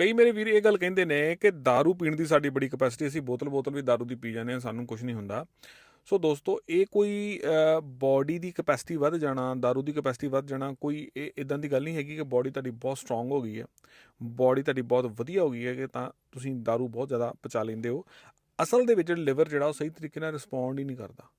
ਕਈ ਮੇਰੇ ਵੀਰ ਇਹ ਗੱਲ ਕਹਿੰਦੇ ਨੇ ਕਿ दारू ਪੀਣ ਦੀ ਸਾਡੀ ਬੜੀ ਕਪੈਸਿਟੀ ਅਸੀਂ ਬੋਤਲ ਬੋਤਲ ਵੀ दारू ਦੀ ਪੀ ਜਾਂਦੇ ਹਾਂ ਸਾਨੂੰ ਕੁਝ ਨਹੀਂ ਹੁੰਦਾ ਸੋ ਦੋਸਤੋ ਇਹ ਕੋਈ ਬਾਡੀ ਦੀ ਕਪੈਸਿਟੀ ਵੱਧ ਜਾਣਾ दारू ਦੀ ਕਪੈਸਿਟੀ ਵੱਧ ਜਾਣਾ ਕੋਈ ਇਹ ਇਦਾਂ ਦੀ ਗੱਲ ਨਹੀਂ ਹੈਗੀ ਕਿ ਬਾਡੀ ਤੁਹਾਡੀ ਬਹੁਤ ਸਟਰੋਂਗ ਹੋ ਗਈ ਹੈ ਬਾਡੀ ਤੁਹਾਡੀ ਬਹੁਤ ਵਧੀਆ ਹੋ ਗਈ ਹੈ ਕਿ ਤਾਂ ਤੁਸੀਂ दारू ਬਹੁਤ ਜ਼ਿਆਦਾ ਪਚਾ ਲੈਂਦੇ ਹੋ ਅਸਲ ਦੇ ਵਿੱਚ ਲਿਵਰ ਜਿਹੜਾ ਉਹ ਸਹੀ ਤਰੀਕੇ ਨਾਲ ਰਿਸਪੌਂਡ ਹੀ ਨਹੀਂ ਕਰਦਾ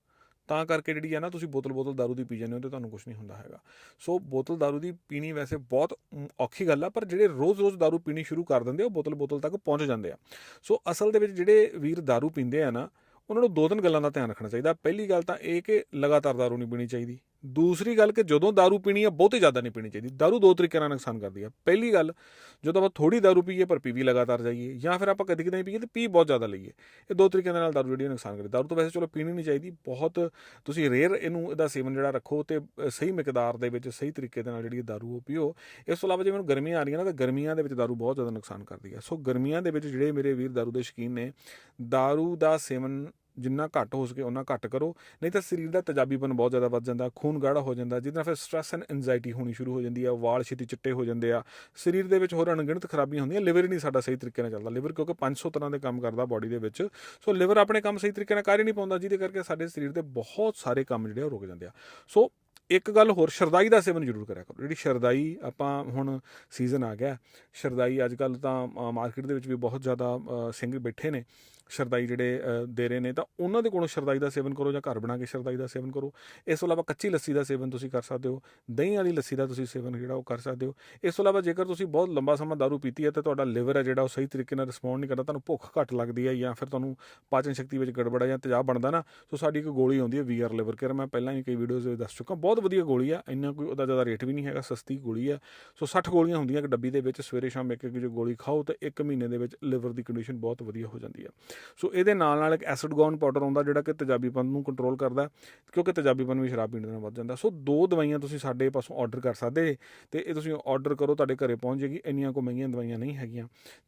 ਤਾਂ ਕਰਕੇ ਜਿਹੜੀ ਹੈ ਨਾ ਤੁਸੀਂ ਬੋਤਲ ਬੋਤਲ दारू ਦੀ ਪੀ ਜਾਂਦੇ ਹੋ ਤੇ ਤੁਹਾਨੂੰ ਕੁਝ ਨਹੀਂ ਹੁੰਦਾ ਹੈਗਾ ਸੋ ਬੋਤਲ दारू ਦੀ ਪੀਣੀ ਵੈਸੇ ਬਹੁਤ ਮ, ਔਖੀ ਗੱਲ ਆ ਪਰ ਜਿਹੜੇ ਰੋਜ਼-ਰੋਜ਼ दारू ਪੀਣੀ ਸ਼ੁਰੂ ਕਰ ਦਿੰਦੇ ਆ, ਉਹ ਬੋਤਲ ਬੋਤਲ ਤੱਕ ਪਹੁੰਚ ਜਾਂਦੇ ਆ ਸੋ ਅਸਲ ਦੇ ਵਿੱਚ ਜਿਹੜੇ ਵੀਰ दारू ਪੀਂਦੇ ਆ ਨਾ ਉਹਨਾਂ ਨੂੰ ਦੋ ਤਿੰਨ ਗੱਲਾਂ ਦਾ ਧਿਆਨ ਰੱਖਣਾ ਚਾਹੀਦਾ ਪਹਿਲੀ ਗੱਲ ਤਾਂ ਇਹ ਕਿ ਲਗਾਤਾਰ दारू ਨਹੀਂ ਪੀਣੀ ਚਾਹੀਦੀ ਦੂਸਰੀ ਗੱਲ ਕਿ ਜਦੋਂ दारू ਪੀਣੀ ਆ ਬਹੁਤੀ ਜ਼ਿਆਦਾ ਨਹੀਂ ਪੀਣੀ ਚਾਹੀਦੀ दारू ਦੋ ਤਰੀਕੇ ਨਾਲ ਨੁਕਸਾਨ ਕਰਦੀ ਆ ਪਹਿਲੀ ਗੱਲ ਜਦੋਂ ਆਪਾਂ ਥੋੜੀ दारू ਪੀਏ ਪਰ ਪੀ ਵੀ ਲਗਾਤਾਰ ਜਾਈਏ ਜਾਂ ਫਿਰ ਆਪਾਂ ਕਦੀ ਕਦੇ ਪੀਏ ਤੇ ਪੀ ਬਹੁਤ ਜ਼ਿਆਦਾ ਲਈਏ ਇਹ ਦੋ ਤਰੀਕਿਆਂ ਦੇ ਨਾਲ दारू ਜਿਹੜੀ ਆ ਨੁਕਸਾਨ ਕਰਦੀ दारू ਤਾਂ ਵੈਸੇ ਚਲੋ ਪੀਣੀ ਨਹੀਂ ਚਾਹੀਦੀ ਬਹੁਤ ਤੁਸੀਂ ਰੇਅਰ ਇਹਨੂੰ ਇਹਦਾ ਸੇਵਨ ਜਿਹੜਾ ਰੱਖੋ ਤੇ ਅ, ਸਹੀ ਮਿਕਦਾਰ ਦੇ ਵਿੱਚ ਸਹੀ ਤਰੀਕੇ ਦੇ ਨਾਲ ਜਿਹੜੀ दारू ਉਹ ਪੀਓ ਇਸ ਤੋਂ ਇਲਾਵਾ ਜਿਵੇਂ ਹੁਣ ਗਰਮੀਆਂ ਆ ਰਹੀਆਂ ਨਾ ਤਾਂ ਗਰਮੀਆਂ ਦੇ ਵਿੱਚ दारू ਬਹੁਤ ਜ਼ਿਆਦਾ ਨੁਕਸਾਨ ਕਰਦੀ ਹੈ ਸੋ ਗਰਮੀਆਂ ਦੇ ਵਿੱਚ ਜਿਹੜੇ ਮੇਰੇ ਵੀਰ दारू ਦੇ ਸ਼ੌਕੀਨ ਨੇ दारू ਦਾ ਸੇਵਨ ਜਿੰਨਾ ਘੱਟ ਹੋ ਸਕੇ ਉਹਨਾਂ ਘੱਟ ਕਰੋ। ਨਹੀਂ ਤਾਂ ਸਰੀਰ ਦਾ ਤਜਾਬੀਪਨ ਬਹੁਤ ਜ਼ਿਆਦਾ ਵੱਧ ਜਾਂਦਾ ਖੂਨ ਗਾੜਾ ਹੋ ਜਾਂਦਾ, ਜਿਹਦੇ ਨਾਲ ਫਿਰ ਸਟ੍ਰੈਸ ਐਂਡ ਐਂਜ਼ਾਈਟੀ ਹੋਣੀ ਸ਼ੁਰੂ ਹੋ ਜਾਂਦੀ ਆ, ਵਾਲ ਛੇਤੀ ਚਿੱਟੇ ਹੋ ਜਾਂਦੇ ਆ। ਸਰੀਰ ਦੇ ਵਿੱਚ ਹੋਰ ਅਣਗਿਣਤ ਖਰਾਬੀਆਂ ਹੁੰਦੀਆਂ ਲਿਵਰ ਨਹੀਂ ਸਾਡਾ ਸਹੀ ਤਰੀਕੇ ਨਾਲ ਚੱਲਦਾ ਲਿਵਰ ਕਿਉਂਕਿ 500 ਤਰ੍ਹਾਂ ਦੇ ਕੰਮ ਕਰਦਾ ਬਾਡੀ ਦੇ ਵਿੱਚ। ਸੋ ਲਿਵਰ ਆਪਣੇ ਕੰਮ ਸਹੀ ਤਰੀਕੇ ਨਾਲ ਕਰ ਹੀ ਨਹੀਂ ਪਾਉਂਦਾ, ਜਿਹਦੇ ਕਰਕੇ ਸਾਡੇ ਸਰੀਰ ਦੇ ਬਹੁਤ ਸਾਰੇ ਕੰਮ ਜਿਹੜੇ ਆ ਰੁਕ ਜਾਂਦੇ ਆ। ਸੋ ਇੱਕ ਗੱਲ ਹੋਰ, ਸ਼ਰਦਾਈ ਦਾ ਸੇਵਨ ਜ਼ਰੂਰ ਕਰਿਆ ਕਰੋ। ਜਿਹੜੀ ਸ਼ਰਦਾਈ ਆਪਾਂ ਹੁਣ ਸੀਜ਼ਨ ਆ ਗਿਆ, ਸ਼ਰਦਾਈ ਅੱਜ ਕੱਲ ਤਾਂ ਮਾਰਕੀਟ ਦੇ ਵਿੱਚ ਵੀ ਬਹੁਤ ਜ਼ਿਆਦਾ ਸਿੰਘ ਬੈਠੇ ਨੇ, ਸ਼ਰਦਾਈ ਜਿਹੜੇ ਦੇ ਰਹੇ ਨੇ, ਤਾਂ ਉਹਨਾਂ ਦੇ ਕੋਲੋਂ ਸ਼ਰਦਾਈ ਦਾ ਸੇਵਨ ਕਰੋ ਜਾਂ ਘਰ ਬਣਾ ਕੇ ਸ਼ਰਦਾਈ ਦਾ ਸੇਵਨ ਕਰੋ। ਇਸ ਤੋਂ ਇਲਾਵਾ ਕੱਚੀ ਲੱਸੀ ਦਾ ਸੇਵਨ ਤੁਸੀਂ ਕਰ ਸਕਦੇ ਹੋ, ਦਹੀਂ ਵਾਲੀ ਲੱਸੀ ਦਾ ਤੁਸੀਂ ਸੇਵਨ ਜਿਹੜਾ ਉਹ ਕਰ ਸਕਦੇ ਹੋ। ਇਸ ਤੋਂ ਇਲਾਵਾ ਜੇਕਰ ਤੁਸੀਂ ਬਹੁਤ ਲੰਬਾ ਸਮਾਂ ਦਾਰੂ ਪੀਤੀ ਹੈ, ਤਾਂ ਤੁਹਾਡਾ ਲਿਵਰ ਹੈ ਜਿਹੜਾ ਉਹ ਸਹੀ ਤਰੀਕੇ ਨਾਲ ਰਿਸਪੌਂਡ ਨਹੀਂ ਕਰਦਾ, ਤੁਹਾਨੂੰ ਭੁੱਖ ਘੱਟ ਲੱਗਦੀ ਹੈ ਜਾਂ ਫਿਰ ਤੁਹਾਨੂੰ ਪਾਚਨ ਸ਼ਕਤੀ ਵਿੱਚ ਗੜਬੜ ਹੈ ਜਾਂ ਤੇਜ਼ਾਬ ਬਣਦਾ ਨਾ, ਸੋ ਸਾਡੀ ਇੱਕ ਗੋਲੀ ਆਉਂਦੀ ਹੈ ਵੀਆਰ ਲਿਵਰ ਕੇਅਰ ਮੈਂ ਪਹਿਲਾਂ ਵੀ ਕਈ ਵੀਡੀਓਜ਼ ਵਿੱਚ ਦੱਸ ਚੁੱਕਾ, ਬਹੁਤ ਵਧੀਆ ਗੋਲੀ ਆ, ਇੰਨਾ ਕੋਈ ਉਹਦਾ ਜ਼ਿਆਦਾ ਰੇਟ ਵੀ ਨਹੀਂ ਹੈਗਾ, ਸਸਤੀ ਗੋਲੀ ਆ। ਸੋ 60 ਗੋਲੀਆਂ ਹੁੰਦੀਆਂ ਇੱਕ ਡੱਬੀ ਦੇ ਵਿੱਚ, ਸਵੇਰੇ ਸ਼ਾਮ ਇੱਕ ਇੱਕ ਜੋ ਗੋਲੀ ਖਾਓ ਤਾਂ ਇੱਕ ਮਹੀਨੇ ਦੇ ਵਿੱਚ ਲਿਵਰ ਦੀ ਕੰਡੀਸ਼ਨ ਬਹੁਤ ਵਧੀਆ ਹੋ ਜਾਂਦੀ ਆ। ਸੋ ਇਹਦੇ ਨਾਲ ਨਾਲ ਇੱਕ ਐਸਿਡਗੌਨ ਪਾਊਡਰ ਆਉਂਦਾ ਜਿਹੜਾ ਕਿ ਤੇਜ਼ਾਬੀਪਨ ਨੂੰ ਕੰਟਰੋਲ ਕਰਦਾ, ਕਿਉਂਕਿ ਤੇਜ਼ਾਬੀਪਨ ਵੀ ਸ਼ਰਾਬ ਪੀਣ ਦੇ ਨਾਲ ਵੱਧ ਜਾਂਦਾ। ਸੋ ਦੋ ਦਵਾਈਆਂ ਤੁਸੀਂ ਸਾਡੇ ਪਾਸੋਂ ਆਰਡਰ ਕਰ ਸਕਦੇ ਜੇ ਤੇ ਇਹ ਤੁਸੀਂ ਆਰਡਰ ਕਰੋ, ਤੁਹਾਡੇ ਘਰੇ ਪਹੁੰਚ ਜੇਗੀ ਇੰਨੀਆਂ ਕੋ ਮਹਿੰਗੀਆਂ ਦਵਾਈਆਂ ਨਹੀਂ ਹੈਗੀਆਂ।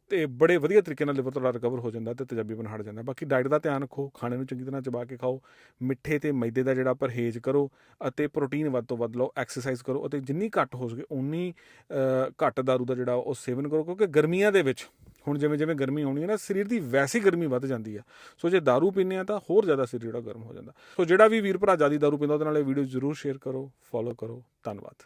ਤੇ ਬੜੇ ਵਧੀਆ ਤਰੀਕੇ ਨਾਲ ਲਿਵਰ ਤੁਹਾਡਾ ਰਿਕਵਰ ਹੋ ਜਾਂਦਾ ਤੇ ਤੇਜ਼ਾਬੀਪਨ ਹਟ ਜਾਂਦਾ। ਬਾਕੀ ਡਾਈਟ ਦਾ ਧਿਆਨ ਰੱਖੋ, ਖਾਣੇ ਨੂੰ ਚੰਗੀ ਤਰ੍ਹਾਂ ਚਬਾ ਕੇ ਖਾਓ, ਮਿੱਠੇ ਤੇ ਮੈਦੇ ਦਾ ਜਿਹੜਾ ਪਰਹੇਜ਼ ਕਰੋ ਅਤੇ ਪ੍ਰੋਟੀਨ ਵੱਧ ਤੋਂ ਵੱਧ ਲਓ ਐਕਸਰਸਾਈਜ਼ ਕਰੋ ਅਤੇ ਜਿੰਨੀ ਘੱਟ ਹੋ ਸਕੇ ਉਨੀ ਅ, ਘੱਟ ਦਾਰੂ ਦਾ ਜਿਹੜਾ ਉਹ ਸੇਵਨ ਕਰੋ ਕਿਉਂਕਿ ਗਰਮੀਆਂ ਦੇ ਵਿੱਚ ਹੁਣ ਜਿਵੇਂ ਜਿਵੇਂ ਗਰਮੀ ਆਉਣੀ ਹੈ ਨਾ ਸਰੀਰ ਦੀ ਵੈਸੀ ਗਰਮੀ ਵੱਧ ਜਾਂਦੀ ਆ ਸੋ ਜੇ दारू ਪੀਂਦੇ ਆ ਤਾਂ ਹੋਰ ਜ਼ਿਆਦਾ ਸਰੀਰ ਜਿਹੜਾ ਗਰਮ ਹੋ ਜਾਂਦਾ ਸੋ ਜਿਹੜਾ ਵੀ ਵੀਰ ਭਰਾ ਜਿਆਦੀ दारू ਪੀਂਦਾ ਉਹਦੇ ਨਾਲ ਇਹ ਵੀਡੀਓ ਜ਼ਰੂਰ ਸ਼ੇਅਰ ਕਰੋ ਫੋਲੋ ਕਰੋ ਧੰਨਵਾਦ